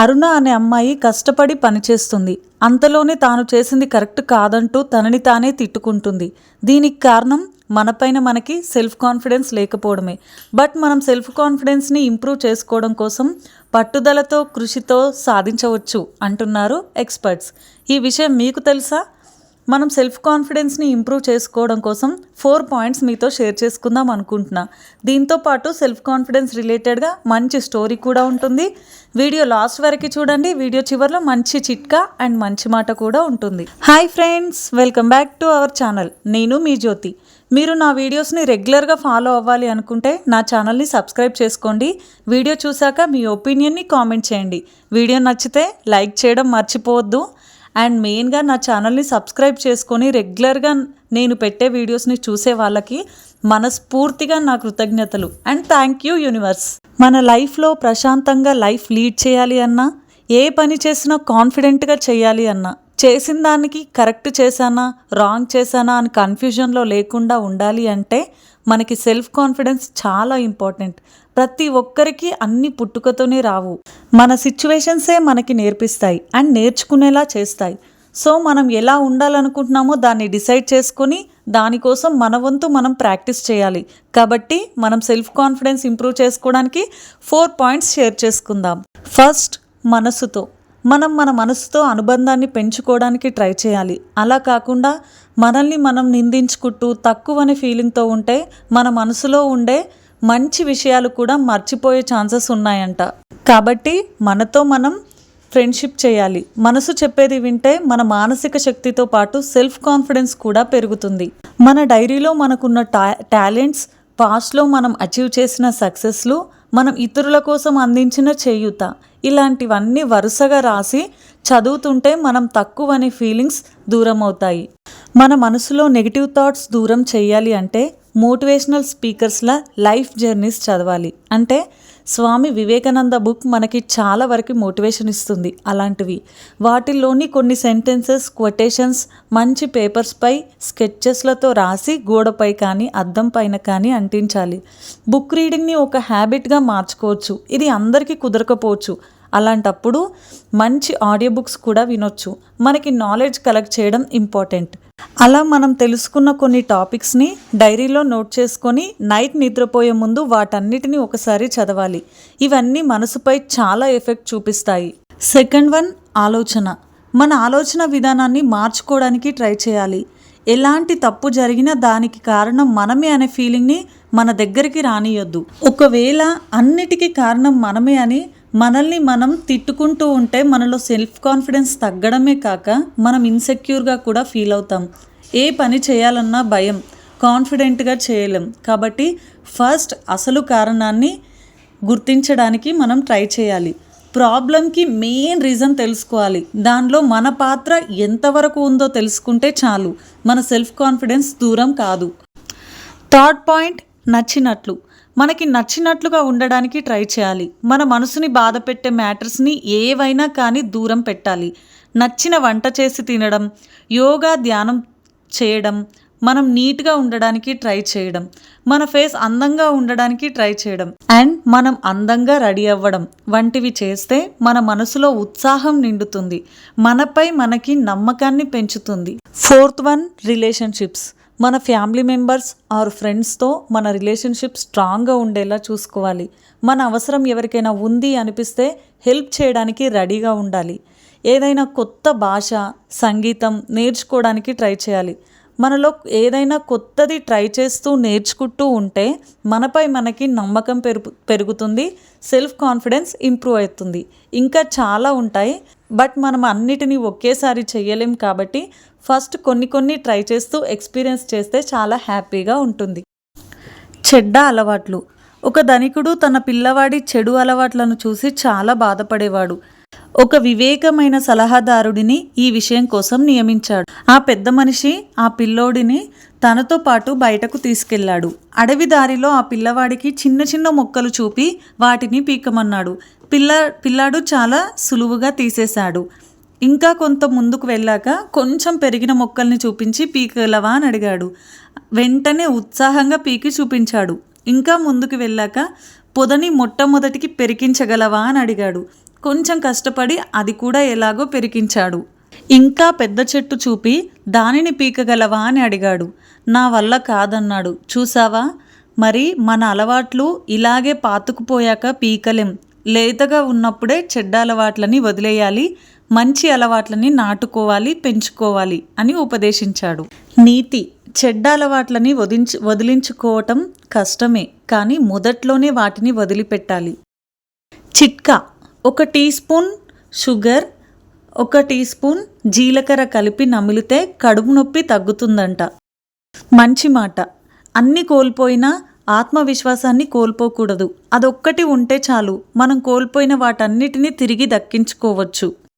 అరుణ అనే అమ్మాయి కష్టపడి పనిచేస్తుంది. అంతలోనే తాను చేసింది కరెక్ట్ కాదంటూ తనని తానే తిట్టుకుంటుంది. దీనికి కారణం మనపైన మనకి సెల్ఫ్ కాన్ఫిడెన్స్ లేకపోవడమే. బట్ మనం సెల్ఫ్ కాన్ఫిడెన్స్ని ఇంప్రూవ్ చేసుకోవడం కోసం పట్టుదలతో కృషితో సాధించవచ్చు అంటున్నారు ఎక్స్పర్ట్స్. ఈ విషయం మీకు తెలుసా? మనం సెల్ఫ్ కాన్ఫిడెన్స్ని ఇంప్రూవ్ చేసుకోవడం కోసం ఫోర్ పాయింట్స్ మీతో షేర్ చేసుకుందాం అనుకుంటున్నా. దీంతో పాటు సెల్ఫ్ కాన్ఫిడెన్స్ రిలేటెడ్గా మంచి స్టోరీ కూడా ఉంటుంది. వీడియో లాస్ట్ వరకు చూడండి. వీడియో చివరిలో మంచి చిట్కా అండ్ మంచి మాట కూడా ఉంటుంది. Hi friends welcome back to our channel నేను మీ జ్యోతి. మీరు నా వీడియోస్ని రెగ్యులర్గా ఫాలో అవ్వాలి అనుకుంటే నా ఛానల్ని సబ్స్క్రైబ్ చేసుకోండి. వీడియో చూశాక మీ ఒపీనియన్ని కామెంట్ చేయండి. వీడియో నచ్చితే లైక్ చేయడం మర్చిపోవద్దు. అండ్ మెయిన్గా నా ఛానల్ని సబ్స్క్రైబ్ చేసుకొని రెగ్యులర్గా నేను పెట్టే వీడియోస్ని చూసే వాళ్ళకి మనస్ఫూర్తిగా నా కృతజ్ఞతలు. And thank you universe. మన లైఫ్లో ప్రశాంతంగా లైఫ్ లీడ్ చేయాలి అన్నా ఏ పని చేసినా కాన్ఫిడెంట్గా చేయాలి అన్నా చేసిన దానికి కరెక్ట్ చేశానా రాంగ్ చేశానా అని కన్ఫ్యూజన్లో లేకుండా ఉండాలి అంటే మనకి సెల్ఫ్ కాన్ఫిడెన్స్ చాలా ఇంపార్టెంట్. ప్రతి ఒక్కరికి అన్ని పుట్టుకతోనే రావు. మన సిచ్యువేషన్సే మనకి నేర్పిస్తాయి అండ్ నేర్చుకునేలా చేస్తాయి. సో మనం ఎలా ఉండాలనుకుంటున్నామో దాన్ని డిసైడ్ చేసుకొని దానికోసం మన వంతు మనం ప్రాక్టీస్ చేయాలి. కాబట్టి మనం సెల్ఫ్ కాన్ఫిడెన్స్ ఇంప్రూవ్ చేసుకోవడానికి ఫోర్ పాయింట్స్ షేర్ చేసుకుందాం. ఫస్ట్ మనసుతో. మనం మన మనసుతో అనుబంధాన్ని పెంచుకోవడానికి ట్రై చేయాలి. అలా కాకుండా మనల్ని మనం నిందించుకుంటూ తక్కువని ఫీలింగ్తో ఉంటే మన మనసులో ఉండే మంచి విషయాలు కూడా మర్చిపోయే ఛాన్సెస్ ఉన్నాయంట. కాబట్టి మనతో మనం ఫ్రెండ్షిప్ చేయాలి. మనసు చెప్పేది వింటే మన మానసిక శక్తితో పాటు సెల్ఫ్ కాన్ఫిడెన్స్ కూడా పెరుగుతుంది. మన డైరీలో మనకున్న టా టాలెంట్స్ పాస్ట్లో మనం అచీవ్ చేసిన సక్సెస్లు మనం ఇతరుల కోసం అందించిన చేయూత. ఇలాంటివన్నీ వరుసగా రాసి చదువుతుంటే మనం తక్కువ అనే ఫీలింగ్స్ దూరం అవుతాయి మన మనసులో నెగిటివ్ థాట్స్ దూరం చేయాలి అంటే మోటివేషనల్ స్పీకర్స్ల లైఫ్ జర్నీస్ చదవాలి. అంటే స్వామి వివేకానంద బుక్ మనకి చాలా వరకు మోటివేషన్ ఇస్తుంది అలాంటివి. వాటిల్లోని కొన్ని సెంటెన్సెస్ కొటేషన్స్ మంచి పేపర్స్పై స్కెచెస్లతో రాసి గోడపై కానీ అద్దం పైన కానీ అంటించాలి. బుక్ రీడింగ్ని ఒక హ్యాబిట్గా మార్చుకోవచ్చు. ఇది అందరికీ కుదరకపోవచ్చు. అలాంటప్పుడు మంచి ఆడియో బుక్స్ కూడా వినొచ్చు. మనకి నాలెడ్జ్ కలెక్ట్ చేయడం ఇంపార్టెంట్. అలా మనం తెలుసుకున్న కొన్ని టాపిక్స్ని డైరీలో నోట్ చేసుకొని నైట్ నిద్రపోయే ముందు వాటన్నిటిని ఒకసారి చదవాలి. ఇవన్నీ మనసుపై చాలా ఎఫెక్ట్ చూపిస్తాయి. సెకండ్ వన్ ఆలోచన. మన ఆలోచన విధానాన్ని మార్చుకోవడానికి ట్రై చేయాలి. ఎలాంటి తప్పు జరిగినా దానికి కారణం మనమే అనే ఫీలింగ్ని మన దగ్గరికి రానియొద్దు. ఒకవేళ అన్నిటికీ కారణం మనమే అని మనల్ని మనం తిట్టుకుంటూ ఉంటే మనలో సెల్ఫ్ కాన్ఫిడెన్స్ తగ్గడమే కాక మనం ఇన్సెక్యూర్గా కూడా ఫీల్ అవుతాం. ఏ పని చేయాలన్నా భయం. కాన్ఫిడెంట్గా చేయలేం. కాబట్టి ఫస్ట్ అసలు కారణాన్ని గుర్తించడానికి మనం ట్రై చేయాలి. ప్రాబ్లంకి మెయిన్ రీజన్ తెలుసుకోవాలి. దానిలో మన పాత్ర ఎంతవరకు ఉందో తెలుసుకుంటే చాలు. మన సెల్ఫ్ కాన్ఫిడెన్స్ దూరం కాదు. థర్డ్ పాయింట్ నచ్చినట్లు. మనకి నచ్చినట్లుగా ఉండడానికి ట్రై చేయాలి. మన మనసుని బాధ పెట్టే మ్యాటర్స్ని ఏవైనా కానీ దూరం పెట్టాలి. నచ్చిన వంట చేసి తినడం యోగా ధ్యానం చేయడం మనం నీట్గా ఉండడానికి ట్రై చేయడం మన ఫేస్ అందంగా ఉండడానికి ట్రై చేయడం అండ్ మనం అందంగా రెడీ అవ్వడం వంటివి చేస్తే మన మనసులో ఉత్సాహం నిండుతుంది మనపై మనకి నమ్మకాన్ని పెంచుతుంది. Fourth one relationships. మన ఫ్యామిలీ మెంబర్స్ ఆర్ ఫ్రెండ్స్తో మన రిలేషన్షిప్ స్ట్రాంగ్గా ఉండేలా చూసుకోవాలి. మన అవసరం ఎవరికైనా ఉంది అనిపిస్తే హెల్ప్ చేయడానికి రెడీగా ఉండాలి. ఏదైనా కొత్త భాష సంగీతం నేర్చుకోవడానికి ట్రై చేయాలి. మనలో ఏదైనా కొత్తది ట్రై చేస్తూ నేర్చుకుంటూ ఉంటే మనపై మనకి నమ్మకం పెరుగు పెరుగుతుంది సెల్ఫ్ కాన్ఫిడెన్స్ ఇంప్రూవ్ అవుతుంది. ఇంకా చాలా ఉంటాయి బట్ మనం అన్నిటినీ ఒకేసారి చేయలేం కాబట్టి ఫస్ట్ కొన్ని కొన్ని ట్రై చేస్తూ ఎక్స్పీరియన్స్ చేస్తే చాలా హ్యాపీగా ఉంటుంది. చెడ్డ అలవాట్లు. ఒక ధనికుడు తన పిల్లవాడి చెడు అలవాట్లను చూసి చాలా బాధపడేవాడు. ఒక వివేకమైన సలహాదారుడిని ఈ విషయం కోసం నియమించాడు. ఆ పెద్ద మనిషి ఆ పిల్లోడిని తనతో పాటు బయటకు తీసుకెళ్ళాడు అడవి దారిలో ఆ పిల్లవాడికి చిన్న చిన్న మొక్కలు చూపి వాటిని పీకమన్నాడు. పిల్ల పిల్లాడు చాలా సులువుగా తీసేశాడు. ఇంకా కొంత ముందుకు వెళ్ళాక కొంచెం పెరిగిన మొక్కల్ని చూపించి పీకగలవా అని అడిగాడు. వెంటనే ఉత్సాహంగా పీకి చూపించాడు. ఇంకా ముందుకు వెళ్ళాక పొదని మొట్టమొదటికి పెరికించగలవా అని అడిగాడు. కొంచెం కష్టపడి అది కూడా ఎలాగో పెరికించాడు ఇంకా పెద్ద చెట్టు చూపి దానిని పీకగలవా అని అడిగాడు. నా వల్ల కాదన్నాడు. చూసావా? మరి మన అలవాట్లు ఇలాగే పాతుకుపోయాక పీకలేం. లేతగా ఉన్నప్పుడే చెడ్డ అలవాట్లని వదిలేయాలి మంచి అలవాట్లని నాటుకోవాలి పెంచుకోవాలి అని ఉపదేశించాడు. నీతి చెడ్డ అలవాట్లని వదించు వదిలించుకోవటం కష్టమే కానీ మొదట్లోనే వాటిని వదిలిపెట్టాలి. చిట్కా ఒక టీ స్పూన్ షుగర్ ఒక టీ స్పూన్ జీలకర్ర కలిపి నమిలితే కడుపు నొప్పి తగ్గుతుందంట. మంచి మాట. అన్ని కోల్పోయినా ఆత్మవిశ్వాసాన్ని కోల్పోకూడదు. అదొక్కటి ఉంటే చాలు. మనం కోల్పోయిన వాటన్నిటినీ తిరిగి దక్కించుకోవచ్చు.